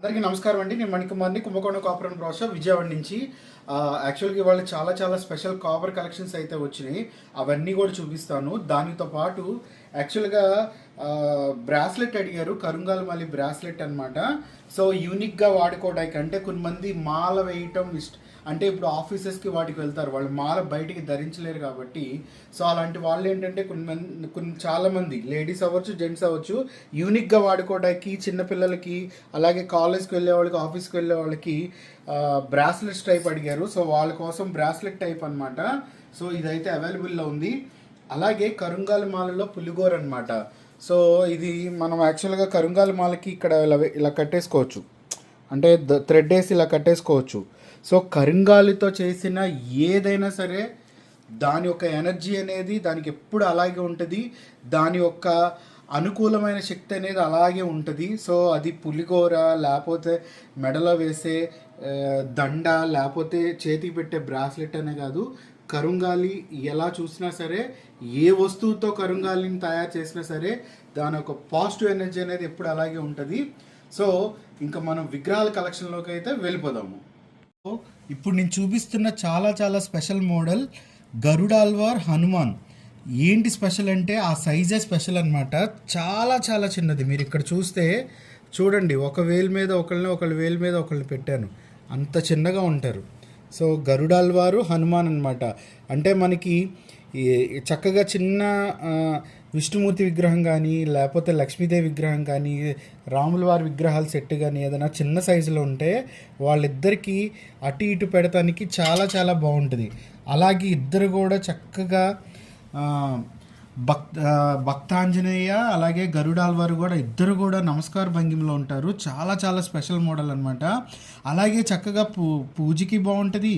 అందరికీ నమస్కారం అండి. నేను మణికుమార్ని కుంభకోణం కాపర్ అండ్ బ్రాష విజయవాడ నుంచి. యాక్చువల్గా ఇవాళ చాలా చాలా స్పెషల్ కాపర్ కలెక్షన్స్ అయితే వచ్చినాయి. అవన్నీ కూడా చూపిస్తాను. దానితో పాటు యాక్చువల్గా బ్రాస్లెట్ అడిగారు. కరుంగాల మళ్ళీ బ్రాస్లెట్ అనమాట సో యూనిక్గా వాడుకోవడానికి అంటే కొంతమంది మాల వేయటం ఇష్టం అంటే ఇప్పుడు ఆఫీసెస్కి వాటికి వెళ్తారు. వాళ్ళు మాల బయటికి ధరించలేరు కాబట్టి సో అలాంటి వాళ్ళు ఏంటంటే కొన్ని మంది కొన్ని చాలామంది లేడీస్ అవ్వచ్చు జెంట్స్ అవ్వచ్చు యూనిక్గా వాడుకోవడానికి చిన్నపిల్లలకి అలాగే కాలేజ్కి వెళ్ళే వాళ్ళకి ఆఫీస్కి వెళ్ళే వాళ్ళకి బ్రాస్లెట్స్ టైప్ అడిగారు. సో వాళ్ళ కోసం బ్రాస్లెట్ టైప్ అనమాట సో ఇదైతే అవైలబుల్లో ఉంది. అలాగే కరుంగాల మాలలో పులిగోర అనమాట సో ఇది మనం యాక్చువల్గా కరుంగాల మాలకి ఇక్కడ ఇలా ఇలా కట్టేసుకోవచ్చు. అంటే థ్రెడ్ వేసి ఇలా కట్టేసుకోవచ్చు. సో కరింగాలితో చేసిన ఏదైనా సరే దాని యొక్క ఎనర్జీ అనేది దానికి ఎప్పుడు అలాగే ఉంటుంది. దాని యొక్క అనుకూలమైన శక్తి అనేది అలాగే ఉంటుంది. సో అది పులిగోర లేకపోతే మెడలో వేసే దండ లేకపోతే చేతికి పెట్టే బ్రాస్లెట్ అనే కాదు. కరుంగాలి ఎలా చూసినా సరే ఏ వస్తువుతో కరుంగాలిని తయారు చేసినా సరే దాని యొక్క పాజిటివ్ ఎనర్జీ అనేది ఎప్పుడు అలాగే ఉంటుంది. సో ఇంకా మనం విగ్రహాల కలెక్షన్లోకి అయితే వెళ్ళిపోదాము. ఇప్పుడు నేను చూపిస్తున్న చాలా చాలా స్పెషల్ మోడల్ గరుడాల్వార్ హనుమాన్. ఏంటి స్పెషల్ అంటే ఆ సైజే స్పెషల్ అనమాట చాలా చాలా చిన్నది. మీరు ఇక్కడ చూస్తే చూడండి ఒక వేలు మీద ఒకళ్ళని ఒకళ్ళ వేలు మీద ఒకళ్ళని పెట్టాను. అంత చిన్నగా ఉంటారు. సో గరుడాల్వారు హనుమాన్ అనమాట అంటే మనకి చక్కగా చిన్న విష్ణుమూర్తి విగ్రహం కానీ లేకపోతే లక్ష్మీదేవి విగ్రహం కానీ రాముల వారి విగ్రహాల సెట్ కానీ ఏదైనా చిన్న సైజులో ఉంటే వాళ్ళిద్దరికీ అటు ఇటు పెడతానికి చాలా చాలా బాగుంటుంది. అలాగే ఇద్దరు కూడా చక్కగా భక్ భక్తాంజనేయ అలాగే గరుడాల్ వారు కూడా ఇద్దరు కూడా నమస్కార భంగిమలో ఉంటారు. చాలా చాలా స్పెషల్ మోడల్ అనమాట అలాగే చక్కగా పూ పూజకి బాగుంటుంది.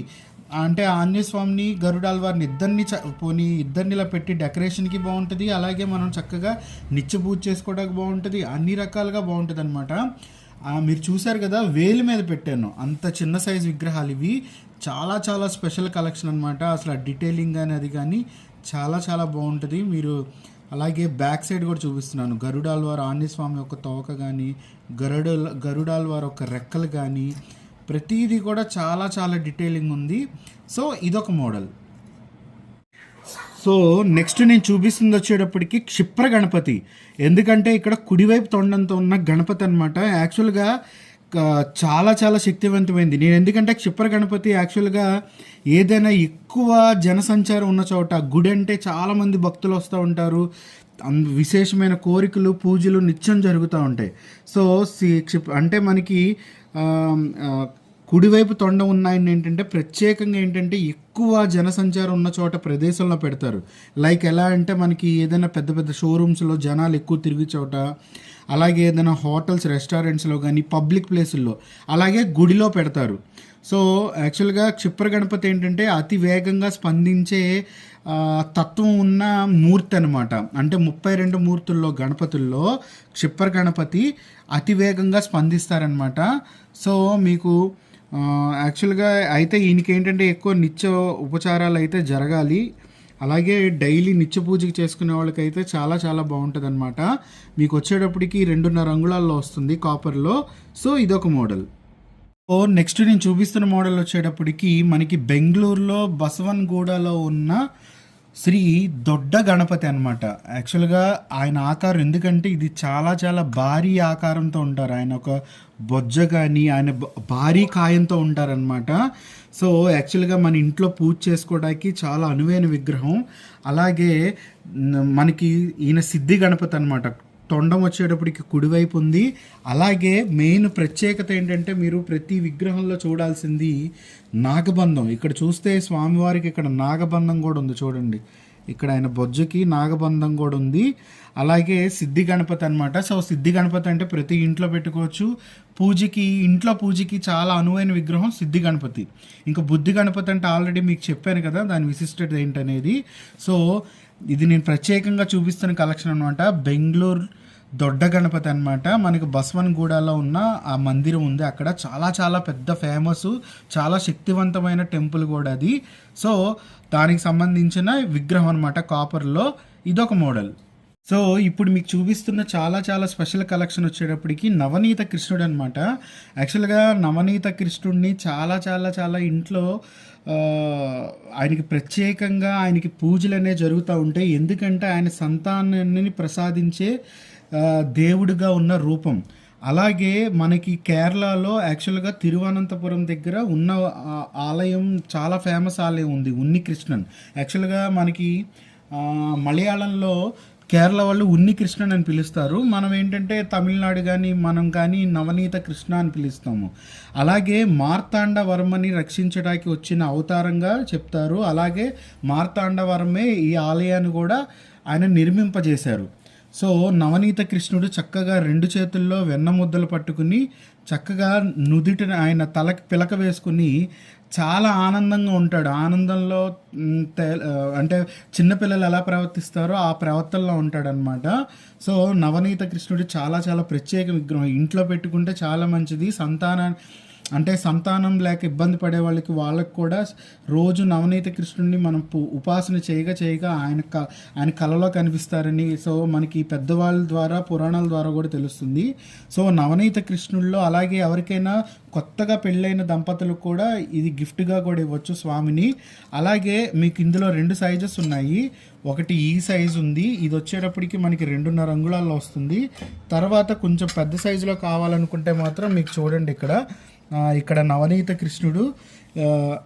అంటే ఆంజనేయస్వామిని స్వామిని వారిని ఇద్దరిని చ పోనీ ఇద్దరిని ఇలా పెట్టి డెకరేషన్కి బాగుంటుంది అలాగే మనం చక్కగా నిత్య పూజ చేసుకోవడానికి బాగుంటుంది అన్ని రకాలుగా బాగుంటుంది అనమాట మీరు చూశారు కదా వేలు మీద పెట్టాను. అంత చిన్న సైజు విగ్రహాలు ఇవి. చాలా చాలా స్పెషల్ కలెక్షన్ అనమాట అసలు ఆ డీటెయిలింగ్ కానీ అది కానీ చాలా చాలా బాగుంటుంది. మీరు అలాగే బ్యాక్ సైడ్ కూడా చూపిస్తున్నాను. గరుడాల్ వారు ఆంజనేయ స్వామి యొక్క తోక కానీ గరుడ గరుడాల్ వారు ఒక రెక్కలు కానీ ప్రతిదీ కూడా చాలా చాలా డీటెయిలింగ్ ఉంది. సో ఇదొక మోడల్. సో నెక్స్ట్ నేను చూపిస్తుంది వచ్చేటప్పటికి క్షిప్ర గణపతి. ఎందుకంటే ఇక్కడ కుడివైపు తొండంతో ఉన్న గణపతి అనమాట యాక్చువల్గా చాలా చాలా శక్తివంతమైంది. నేను ఎందుకంటే క్షిప్ర గణపతి యాక్చువల్గా ఏదైనా ఎక్కువ జనసంచారం ఉన్న చోట గుడి అంటే చాలామంది భక్తులు వస్తూ ఉంటారు. విశేషమైన కోరికలు పూజలు నిత్యం జరుగుతూ ఉంటాయి. సో సి- క్షిప్ అంటే మనకి కుడివైపు తొండ ఉన్నాయని ఏంటంటే ప్రత్యేకంగా ఏంటంటే ఎక్కువ జనసంచారం ఉన్న చోట ప్రదేశంలో పెడతారు. లైక్ ఎలా అంటే మనకి ఏదైనా పెద్ద పెద్ద షోరూమ్స్లో జనాలు ఎక్కువ తిరిగే చోట అలాగే ఏదైనా హోటల్స్ రెస్టారెంట్స్లో కానీ పబ్లిక్ ప్లేసుల్లో అలాగే గుడిలో పెడతారు. సో యాక్చువల్గా క్షిప్ర గణపతి ఏంటంటే అతి వేగంగా స్పందించే తత్వం ఉన్న మూర్తి అనమాట అంటే ముప్పై రెండు మూర్తుల్లో గణపతుల్లో క్షిప్ర గణపతి అతి వేగంగా స్పందిస్తారనమాట సో మీకు యాక్చువల్గా అయితే ఈయనకి ఏంటంటే ఎక్కువ నిత్య ఉపచారాలు అయితే జరగాలి. అలాగే డైలీ నిత్య పూజకి చేసుకునే వాళ్ళకైతే చాలా చాలా బాగుంటుంది అనమాట మీకు వచ్చేటప్పటికి రెండున్నర అంగుళాల్లో వస్తుంది కాపర్లో. సో ఇదొక మోడల్. ఓ నెక్స్ట్ నేను చూపిస్తున్న మోడల్ వచ్చేటప్పటికి మనకి బెంగళూరులో బసవన్గూడలో ఉన్న శ్రీ దొడ్డ గణపతి అనమాట యాక్చువల్గా ఆయన ఆకారం ఎందుకంటే ఇది చాలా చాలా భారీ ఆకారంతో ఉంటారు. ఆయన ఒక బొజ్జ కానీ ఆయన భారీ కాయంతో ఉంటారనమాట సో యాక్చువల్గా మన ఇంట్లో పూజ చేసుకోవడానికి చాలా అనువైన విగ్రహం. అలాగే మనకి ఈయన సిద్ధి గణపతి అనమాట తొండం వచ్చేటప్పటికి కుడివైపు ఉంది. అలాగే మెయిన్ ప్రత్యేకత ఏంటంటే మీరు ప్రతి విగ్రహంలో చూడాల్సింది నాగబంధం. ఇక్కడ చూస్తే స్వామివారికి ఇక్కడ నాగబంధం కూడా ఉంది చూడండి. ఇక్కడ ఆయన బొజ్జకి నాగబంధం కూడా ఉంది. అలాగే సిద్ధి గణపతి అనమాట సో సిద్ధి గణపతి అంటే ప్రతి ఇంట్లో పెట్టుకోవచ్చు. పూజకి ఇంట్లో పూజకి చాలా అనువైన విగ్రహం సిద్ధి గణపతి. ఇంకా బుద్ధి గణపతి అంటే ఆల్రెడీ మీకు చెప్పాను కదా దాని విశిష్టత ఏంటనేది. సో ఇది నేను ప్రత్యేకంగా చూపిస్తున్న కలెక్షన్ అనమాట బెంగళూరు దొడ్డ గణపతి అనమాట మనకి బస్వన్గూడలో ఉన్న ఆ మందిరం ఉంది. అక్కడ చాలా చాలా పెద్ద ఫేమస్ చాలా శక్తివంతమైన టెంపుల్ కూడా అది. సో దానికి సంబంధించిన విగ్రహం అనమాట కాపర్లో. ఇదొక మోడల్. సో ఇప్పుడు మీకు చూపిస్తున్న చాలా చాలా స్పెషల్ కలెక్షన్ వచ్చేటప్పటికి నవనీత కృష్ణుడు అనమాట యాక్చువల్గా నవనీత కృష్ణుడిని చాలా చాలా చాలా ఇంట్లో ఆయనకి ప్రత్యేకంగా ఆయనకి పూజలు అనేవి జరుగుతూ ఉంటాయి ఎందుకంటే ఆయన సంతానాన్ని ప్రసాదించే దేవుడిగా ఉన్న రూపం. అలాగే మనకి కేరళలో యాక్చువల్గా తిరువనంతపురం దగ్గర ఉన్న ఆలయం చాలా ఫేమస్ ఆలయం ఉంది ఉన్ని కృష్ణన్ యాక్చువల్గా మనకి మలయాళంలో కేరళ వాళ్ళు ఉన్ని కృష్ణన్ అని పిలుస్తారు. మనం ఏంటంటే తమిళనాడు కానీ మనం కానీ నవనీత కృష్ణ అని పిలుస్తాము. అలాగే మార్తాండవర్మని రక్షించడానికి వచ్చిన అవతారంగా చెప్తారు. అలాగే మార్తాండవర్మే ఈ ఆలయాన్ని కూడా ఆయన నిర్మింపజేశారు. సో నవనీత కృష్ణుడు చక్కగా రెండు చేతుల్లో వెన్న ముద్దలు పట్టుకుని చక్కగా నుదిటిన ఆయన తలకి పిలక వేసుకుని చాలా ఆనందంగా ఉంటాడు. ఆనందంలో అంటే చిన్నపిల్లలు ఎలా ప్రవర్తిస్తారో ఆ ప్రవర్తనలో ఉంటాడనమాట సో నవనీత కృష్ణుడు చాలా చాలా ప్రత్యేక విగ్రహం. ఇంట్లో పెట్టుకుంటే చాలా మంచిది. సంతాన అంటే సంతానం లేక ఇబ్బంది పడే వాళ్ళకి వాళ్ళకి కూడా రోజు నవనీత కృష్ణుడిని మనం ఉపాసన చేయగా చేయగా ఆయన క ఆయన కళలో కనిపిస్తారని సో మనకి పెద్దవాళ్ళ ద్వారా పురాణాల ద్వారా కూడా తెలుస్తుంది. సో నవనీత కృష్ణుల్లో అలాగే ఎవరికైనా కొత్తగా పెళ్ళైన దంపతులకు కూడా ఇది గిఫ్ట్గా కూడా ఇవ్వచ్చు స్వామిని. అలాగే మీకు ఇందులో రెండు సైజెస్ ఉన్నాయి. ఒకటి ఈ సైజు ఉంది. ఇది వచ్చేటప్పటికి మనకి రెండున్నర అంగుళాల్లో వస్తుంది. తర్వాత కొంచెం పెద్ద సైజులో కావాలనుకుంటే మాత్రం మీకు చూడండి ఇక్కడ. ఇక్కడ నవనీత కృష్ణుడు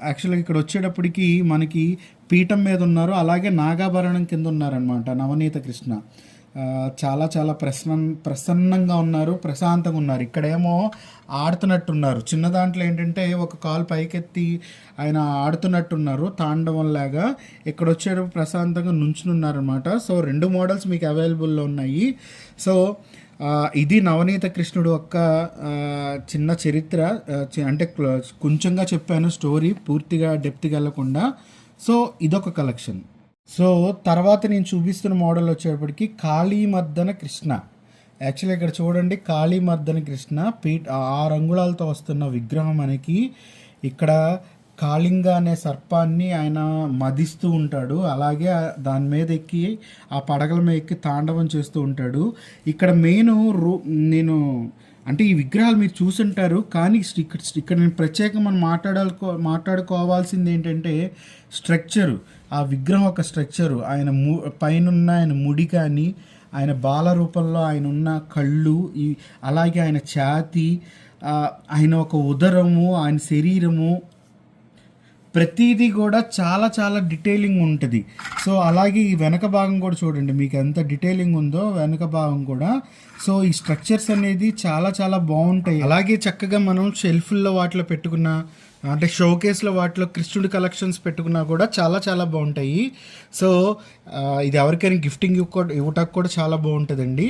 యాక్చువల్గా ఇక్కడ వచ్చేటప్పటికి మనకి పీఠం మీద ఉన్నారు అలాగే నాగాభరణం కింద ఉన్నారనమాట నవనీత కృష్ణ. చాలా చాలా ప్రసన్న ప్రసన్నంగా ఉన్నారు ప్రశాంతంగా ఉన్నారు. ఇక్కడేమో ఆడుతున్నట్టున్నారు. చిన్న దాంట్లో ఏంటంటే ఒక కాలు పైకెత్తి ఆయన ఆడుతున్నట్టున్నారు తాండవంలాగా ఇక్కడ వచ్చేటప్పుడు ప్రశాంతంగా నుంచునున్నారనమాట సో రెండు మోడల్స్ మీకు అవైలబుల్లో ఉన్నాయి. సో ఇది నవనీత కృష్ణుడు యొక్క చిన్న చరిత్ర అంటే కొంచెంగా చెప్పాను స్టోరీ పూర్తిగా డెప్త్కి వెళ్ళకుండా. సో ఇదొక కలెక్షన్. సో తర్వాత నేను చూపిస్తున్న మోడల్ వచ్చేటప్పటికి కాళీమర్దన కృష్ణ. యాక్చువల్లీ ఇక్కడ చూడండి కాళీమర్దన కృష్ణ పీఠ ఆరు అంగుళాలతో వస్తున్న విగ్రహం మనకి. ఇక్కడ కాళింగ అనే సర్పాన్ని ఆయన మదిస్తూ ఉంటాడు. అలాగే దాని మీద ఎక్కి ఆ పడగల మీద ఎక్కి తాండవం చేస్తూ ఉంటాడు. ఇక్కడ మెయిన్ రూ నేను అంటే ఈ విగ్రహాలు మీరు చూసుంటారు కానీ ఇక్కడ ఇక్కడ నేను ప్రత్యేకంగా మనం మాట్లాడాలకో మాట్లాడుకోవాల్సింది ఏంటంటే స్ట్రక్చరు. ఆ విగ్రహం ఒక స్ట్రక్చరు. ఆయన ము పైనున్న ఆయన ముడి కానీ ఆయన బాల రూపంలో ఆయన ఉన్న కళ్ళు ఈ అలాగే ఆయన ఛాతి ఆయన ఒక ఉదరము ఆయన శరీరము ప్రతిదీ కూడా చాలా చాలా డీటెయిలింగ్ ఉంటుంది. సో అలాగే ఈ వెనక భాగం కూడా చూడండి మీకు ఎంత డీటెయిలింగ్ ఉందో వెనక భాగం కూడా. సో ఈ స్ట్రక్చర్స్ అనేది చాలా చాలా బాగుంటాయి. అలాగే చక్కగా మనం షెల్ఫ్ల్లో వాటిలో పెట్టుకున్న అంటే షోకేస్లో వాటిలో కృష్ణుడి కలెక్షన్స్ పెట్టుకున్నా కూడా చాలా చాలా బాగుంటాయి. సో ఇది ఎవరికైనా గిఫ్టింగ్ ఇవ్వటానికి కూడా చాలా బాగుంటుందండి.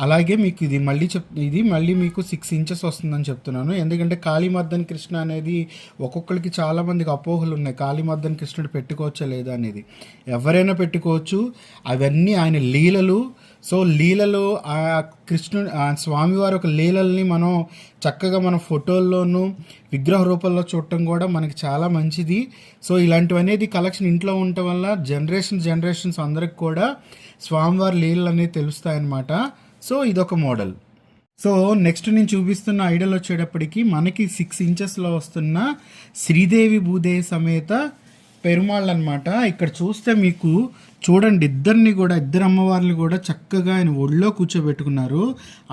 అలాగే మీకు ఇది మళ్ళీ చెప్ ఇది మళ్ళీ మీకు సిక్స్ ఇంచెస్ వస్తుందని చెప్తున్నాను. ఎందుకంటే కాళీమర్దన్ కృష్ణ అనేది ఒక్కొక్కరికి చాలామందికి అపోహలు ఉన్నాయి. కాళీమర్దన్ కృష్ణుడు పెట్టుకోవచ్చా లేదా అనేది. ఎవరైనా పెట్టుకోవచ్చు. అవన్నీ ఆయన లీలలు. సో లీలలు ఆ కృష్ణుడు స్వామివారి ఒక లీలల్ని మనం చక్కగా మన ఫోటోల్లోనూ విగ్రహ రూపంలో చూడటం కూడా మనకి చాలా మంచిది. సో ఇలాంటివనేది కలెక్షన్ ఇంట్లో ఉండటం వల్ల జనరేషన్ జనరేషన్స్ అందరికి కూడా స్వామివారి లీలలు అనేవి తెలుస్తాయన్నమాట. సో ఇదొక మోడల్. సో నెక్స్ట్ నేను చూపిస్తున్న ఐడల్ వచ్చేటప్పటికి మనకి సిక్స్ ఇంచెస్లో వస్తున్న శ్రీదేవి భూదేవి సమేత పెరుమాళ్ళు అనమాట ఇక్కడ చూస్తే మీకు చూడండి ఇద్దరిని కూడా ఇద్దరు అమ్మవార్లు కూడా చక్కగా ఆయన ఒళ్ళో కూర్చోబెట్టుకున్నారు.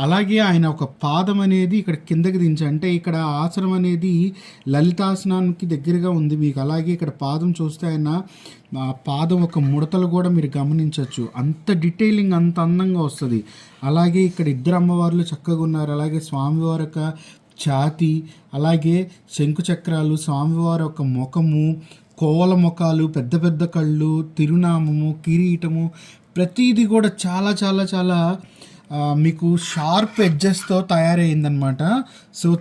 అలాగే ఆయన ఒక పాదం అనేది ఇక్కడ కిందకి దించి అంటే ఇక్కడ ఆసనం అనేది లలితాసనానికి దగ్గరగా ఉంది మీకు. అలాగే ఇక్కడ పాదం చూస్తే ఆయన పాదం ఒక ముడతలు కూడా మీరు గమనించవచ్చు. అంత డీటెయిలింగ్ అంత అందంగా వస్తుంది. అలాగే ఇక్కడ ఇద్దరు అమ్మవార్లు చక్కగా ఉన్నారు. అలాగే స్వామివారి యొక్క ఛాతి అలాగే శంకు చక్రాలు స్వామివారి యొక్క ముఖము కోవల ముఖాలు పెద్ద పెద్ద కళ్ళు తిరునామము కిరీటము ప్రతిదీ కూడా చాలా చాలా చాలా మీకు షార్ప్ ఎడ్జెస్తో తయారైందనమాట సో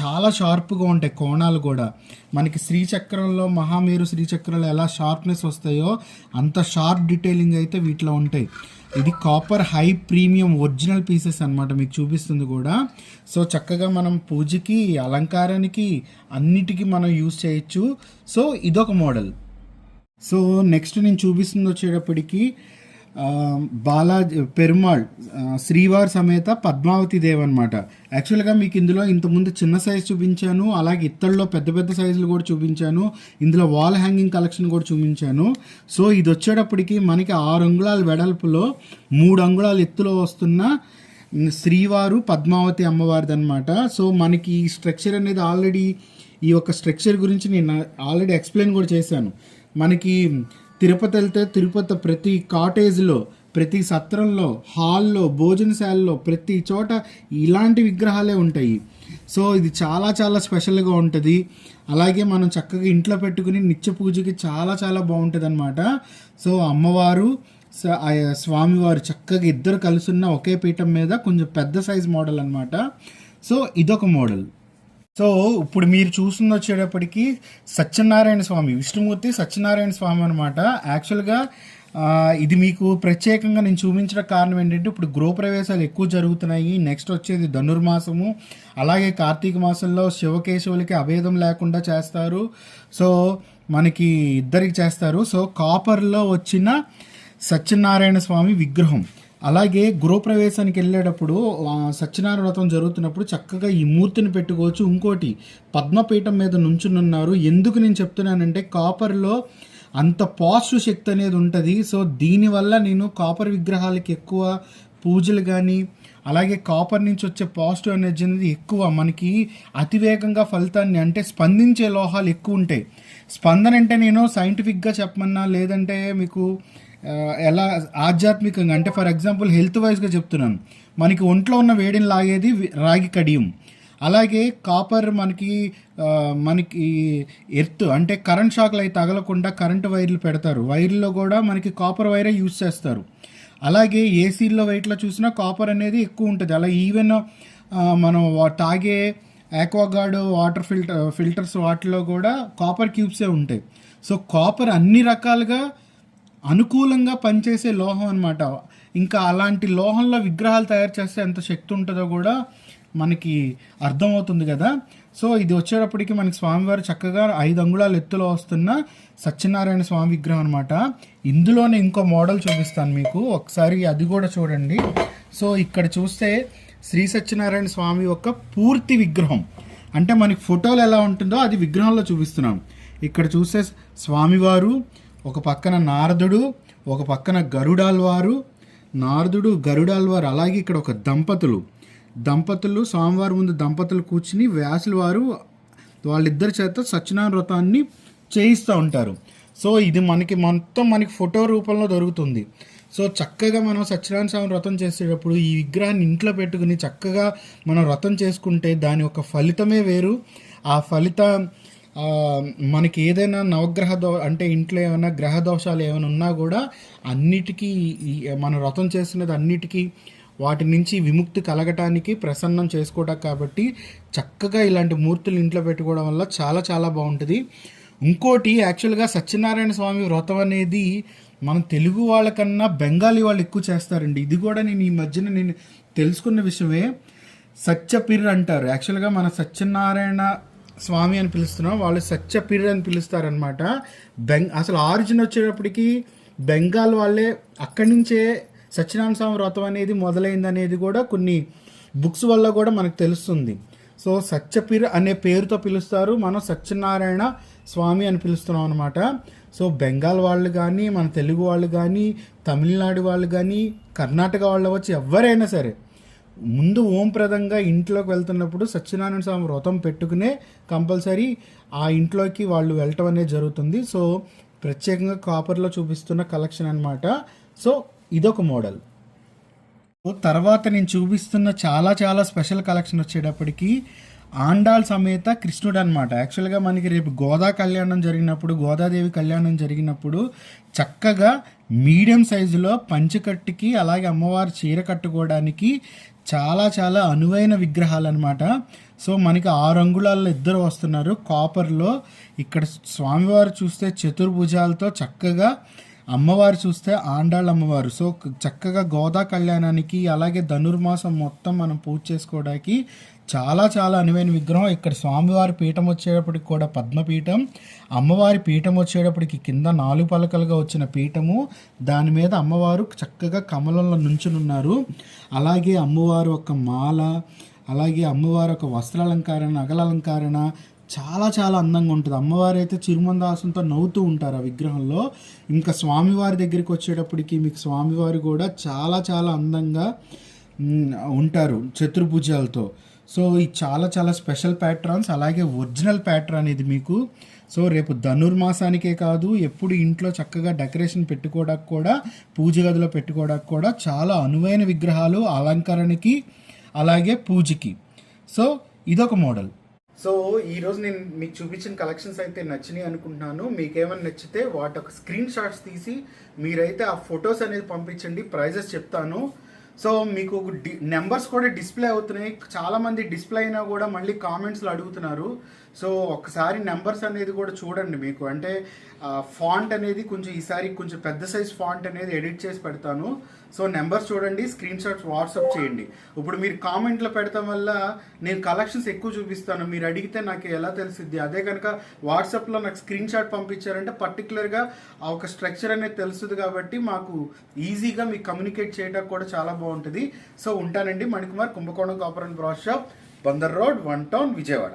చాలా షార్ప్గా ఉంటాయి కోణాలు కూడా. మనకి శ్రీచక్రంలో మహామేరు శ్రీచక్రంలో ఎలా షార్ప్నెస్ వస్తాయో అంత షార్ప్ డీటెయిలింగ్ అయితే వీటిలో ఉంటాయి. ఇది copper high premium original pieces అనమాట మీకు చూపిస్తుంది కూడా. సో చక్కగా మనం పూజకి అలంకారానికి అన్నిటికీ మనం యూస్ చేయొచ్చు. సో ఇదొక మోడల్ సో నెక్స్ట్ నేను చూపిస్తుంది వచ్చేటప్పటికి బాలాజీ పెరుమాళ్ శ్రీవారి సమేత పద్మావతి దేవ్ అనమాట యాక్చువల్గా మీకు ఇందులో ఇంతకుముందు చిన్న సైజ్ చూపించాను అలాగే ఇత్తడిలో పెద్ద పెద్ద సైజులు కూడా చూపించాను ఇందులో వాల్ హ్యాంగింగ్ కలెక్షన్ కూడా చూపించాను. సో ఇది వచ్చేటప్పటికి మనకి ఆరు అంగుళాల వెడల్పులో మూడు అంగుళాల ఎత్తులో వస్తున్న శ్రీవారు పద్మావతి అమ్మవారిది అనమాట సో మనకి ఈ స్ట్రక్చర్ అనేది ఆల్రెడీ ఈ యొక్క స్ట్రక్చర్ గురించి నేను ఆల్రెడీ ఎక్స్ప్లెయిన్ కూడా చేశాను. మనకి తిరుపతి వెళ్తే తిరుపతి ప్రతి కాటేజ్లో ప్రతి సత్రంలో హాల్లో భోజనశాలలో ప్రతి చోట ఇలాంటి విగ్రహాలే ఉంటాయి. సో ఇది చాలా చాలా స్పెషల్గా ఉంటుంది. అలాగే మనం చక్కగా ఇంట్లో పెట్టుకుని నిత్య పూజకి చాలా చాలా బాగుంటుంది అనమాట సో అమ్మవారు స్వామివారు చక్కగా ఇద్దరు కలుసున్న ఒకే పీఠం మీద కొంచెం పెద్ద సైజ్ మోడల్ అనమాట సో ఇదొక మోడల్. సో ఇప్పుడు మీరు చూస్తుంది వచ్చేటప్పటికి సత్యనారాయణ స్వామి విష్ణుమూర్తి సత్యనారాయణ స్వామి అనమాట యాక్చువల్గా ఇది మీకు ప్రత్యేకంగా నేను చూపించడం కారణం ఏంటంటే ఇప్పుడు గృహప్రవేశాలు ఎక్కువ జరుగుతున్నాయి. నెక్స్ట్ వచ్చేది ధనుర్మాసము. అలాగే కార్తీక మాసంలో శివకేశవులకి అభేదం లేకుండా చేస్తారు. సో మనకి ఇద్దరికి చేస్తారు. సో కాపర్లో వచ్చిన సత్యనారాయణ స్వామి విగ్రహం. అలాగే గృహప్రవేశానికి వెళ్ళేటప్పుడు సత్యనారాయణ వ్రతం జరుగుతున్నప్పుడు చక్కగా ఈ మూర్తిని పెట్టుకోవచ్చు. ఇంకోటి పద్మపీఠం మీద నుంచునున్నారు. ఎందుకు నేను చెప్తున్నానంటే కాపర్లో అంత పాజిటివ్ శక్తి అనేది ఉంటుంది. సో దీనివల్ల నేను కాపర్ విగ్రహాలకి ఎక్కువ పూజలు కానీ అలాగే కాపర్ నుంచి వచ్చే పాజిటివ్ ఎనర్జీ అనేది ఎక్కువ. మనకి అతివేగంగా ఫలితాన్ని అంటే స్పందించే లోహాలు ఎక్కువ ఉంటాయి. స్పందన అంటే నేను సైంటిఫిక్గా చెప్పమన్నా లేదంటే మీకు ఎలా ఆధ్యాత్మికంగా అంటే ఫర్ ఎగ్జాంపుల్ హెల్త్ వైజ్గా చెప్తున్నాను. మనకి ఒంట్లో ఉన్న వేడిని లాగేది రాగి కడియం. అలాగే కాపర్ మనకి మనకి ఎర్త్ అంటే కరెంట్ షాక్లు అవి తగలకుండా కరెంట్ వైర్లు పెడతారు. వైర్లో కూడా మనకి కాపర్ వైరే యూజ్ చేస్తారు. అలాగే ఏసీల్లో వెయిట్లో చూసినా కాపర్ అనేది ఎక్కువ ఉంటుంది. అలా ఈవెన్ మనం తాగే ఆక్వాగార్డ్ వాటర్ ఫిల్టర్ ఫిల్టర్స్ వాటిలో కూడా కాపర్ క్యూబ్సే ఉంటాయి. సో కాపర్ అన్ని రకాలుగా అనుకూలంగా పనిచేసే లోహం అనమాట ఇంకా అలాంటి లోహంలో విగ్రహాలు తయారు చేస్తే ఎంత శక్తి ఉంటుందో కూడా మనకి అర్థమవుతుంది కదా. సో ఇది వచ్చేటప్పటికి మనకి స్వామివారు చక్కగా ఐదు అంగుళాలు ఎత్తులో వస్తున్న సత్యనారాయణ స్వామి విగ్రహం అనమాట ఇందులోనే ఇంకో మోడల్ చూపిస్తాను మీకు. ఒకసారి అది కూడా చూడండి. సో ఇక్కడ చూస్తే శ్రీ సత్యనారాయణ స్వామి యొక్క పూర్తి విగ్రహం. అంటే మనకి ఫోటోలు ఎలా ఉంటుందో అది విగ్రహంలో చూపిస్తున్నాం. ఇక్కడ చూస్తే స్వామివారు ఒక పక్కన నారదుడు ఒక పక్కన గరుడాల్వారు నారదుడు గరుడాల్వారు అలాగే ఇక్కడ ఒక దంపతులు. దంపతులు స్వామివారి ముందు దంపతులు కూర్చుని వ్యాసుల వారు వాళ్ళిద్దరి చేత సత్యనారాయణ వ్రతాన్ని చేయిస్తూ ఉంటారు. సో ఇది మనకి మొత్తం మనకి ఫోటో రూపంలో దొరుకుతుంది. సో చక్కగా మనం సత్యనారాయణ స్వామి వ్రతం చేసేటప్పుడు ఈ విగ్రహాన్ని ఇంట్లో పెట్టుకుని చక్కగా మనం వ్రతం చేసుకుంటే దాని యొక్క ఫలితమే వేరు. ఆ ఫలితం మనకి ఏదైనా నవగ్రహ దో అంటే ఇంట్లో ఏమైనా గ్రహ దోషాలు ఏమైనా ఉన్నా కూడా అన్నిటికీ మనం మన వ్రతం చేస్తున్నది అన్నిటికీ వాటి నుంచి విముక్తి కలగటానికి ప్రసన్నం చేసుకోవటం కాబట్టి చక్కగా ఇలాంటి మూర్తులు ఇంట్లో పెట్టుకోవడం వల్ల చాలా చాలా బాగుంటుంది. ఇంకోటి యాక్చువల్గా సత్యనారాయణ స్వామి వ్రతం అనేది మన తెలుగు వాళ్ళకన్నా బెంగాలీ వాళ్ళు ఎక్కువ చేస్తారండి. ఇది కూడా నేను ఈ మధ్యన నేను తెలుసుకున్న విషయమే. సత్యపిర్ అంటారు. యాక్చువల్గా మన సత్యనారాయణ స్వామి అని పిలుస్తున్నాం. వాళ్ళు సత్యపిర్ అని పిలుస్తారనమాట బెంగ్ అసలు ఆరిజిన్ వచ్చేటప్పటికి బెంగాల్ వాళ్ళే అక్కడి నుంచే సత్యనారాయణ స్వామి వ్రతం అనేది మొదలైంది అనేది కూడా కొన్ని బుక్స్ వల్ల కూడా మనకు తెలుస్తుంది. సో సత్యపిర్ అనే పేరుతో పిలుస్తారు. మనం సత్యనారాయణ స్వామి అని పిలుస్తున్నాం అనమాట సో బెంగాల్ వాళ్ళు కానీ మన తెలుగు వాళ్ళు కానీ తమిళనాడు వాళ్ళు కానీ కర్ణాటక వాళ్ళు వచ్చి ఎవరైనా సరే ముందు ఓంప్రదంగా ఇంట్లోకి వెళ్తున్నప్పుడు సత్యనారాయణ స్వామి వ్రతం పెట్టుకునే కంపల్సరీ ఆ ఇంట్లోకి వాళ్ళు వెళ్ళటం అనేది జరుగుతుంది. సో ప్రత్యేకంగా కాపర్లో చూపిస్తున్న కలెక్షన్ అన్నమాట. సో ఇదొక మోడల్. తర్వాత నేను చూపిస్తున్న చాలా చాలా స్పెషల్ కలెక్షన్ వచ్చేటప్పటికి ఆండాల్ సమేత కృష్ణుడు అనమాట యాక్చువల్గా మనకి రేపు గోదా కళ్యాణం జరిగినప్పుడు గోదాదేవి కళ్యాణం జరిగినప్పుడు చక్కగా మీడియం సైజులో పంచకట్టుకి అలాగే అమ్మవారి చీర కట్టుకోవడానికి చాలా చాలా అనువైన విగ్రహాలు అనమాట సో మనకి ఆరు అంగుళాల్లో ఇద్దరు వస్తున్నారు. కాపర్లో ఇక్కడ స్వామివారు చూస్తే చతుర్భుజాలతో చక్కగా అమ్మవారు చూస్తే ఆండాళ్ళ అమ్మవారు. సో చక్కగా గోదా కళ్యాణానికి అలాగే ధనుర్మాసం మొత్తం మనం పూజ చేసుకోవడానికి చాలా చాలా అనువైన విగ్రహం. ఇక్కడ స్వామివారి పీఠం వచ్చేటప్పటికి కూడా పద్మపీఠం. అమ్మవారి పీఠం వచ్చేటప్పటికి కింద నాలుగు పలకలుగా వచ్చిన పీఠము. దాని మీద అమ్మవారు చక్కగా కమలంలో నుంచునున్నారు. అలాగే అమ్మవారు ఒక మాల అలాగే అమ్మవారు ఒక వస్త్రాలంకారణ నగలాలంకరణ చాలా చాలా అందంగా ఉంటుంది. అమ్మవారు అయితే చిరుమందాసంతో నవ్వుతూ ఉంటారు ఆ విగ్రహంలో. ఇంకా స్వామివారి దగ్గరికి వచ్చేటప్పటికి మీకు స్వామివారు కూడా చాలా చాలా అందంగా ఉంటారు చతుర్భుజాలతో. సో ఇది చాలా చాలా స్పెషల్ ప్యాట్రాన్స్ అలాగే ఒరిజినల్ ప్యాట్రన్ ఇది మీకు. సో రేపు ధనుర్మాసానికే కాదు ఎప్పుడు ఇంట్లో చక్కగా డెకరేషన్ పెట్టుకోవడానికి కూడా పూజ గదిలో పెట్టుకోవడానికి కూడా చాలా అనువైన విగ్రహాలు అలంకరణకి అలాగే పూజకి. సో ఇదొక మోడల్. సో ఈరోజు నేను మీకు చూపించిన కలెక్షన్స్ అయితే నచ్చినాయి అనుకుంటున్నాను. మీకేమైనా నచ్చితే వాటి ఒక స్క్రీన్ షాట్స్ తీసి మీరైతే ఆ ఫొటోస్ అనేది పంపించండి ప్రైజెస్ చెప్తాను. సో మీకు నెంబర్స్ కూడా డిస్ప్లే అవుతున్నాయి. చాలామంది డిస్ప్లే అయినా కూడా మళ్ళీ కామెంట్స్లో అడుగుతున్నారు. సో ఒకసారి నెంబర్స్ అనేది కూడా చూడండి మీకు. అంటే ఫాంట్ అనేది కొంచెం ఈసారి కొంచెం పెద్ద సైజ్ ఫాంట్ అనేది ఎడిట్ చేసి పెడతాను. సో నెంబర్స్ చూడండి స్క్రీన్ షాట్స్ వాట్సాప్ చేయండి. ఇప్పుడు మీరు కామెంట్లో పెడతాం వల్ల నేను కలెక్షన్స్ ఎక్కువ చూపిస్తాను. మీరు అడిగితే నాకు ఎలా తెలిసిద్ది? అదే కనుక వాట్సాప్లో నాకు స్క్రీన్ షాట్ పంపించారంటే పర్టికులర్గా ఆ ఒక స్ట్రక్చర్ అనేది తెలుస్తుంది కాబట్టి మాకు ఈజీగా మీకు కమ్యూనికేట్ చేయడానికి కూడా చాలా బాగుంటుంది. సో ఉంటానండి. మణికుమార్ కుంభకోణం కాపురం brass shop Bandar road one town Vijayawada.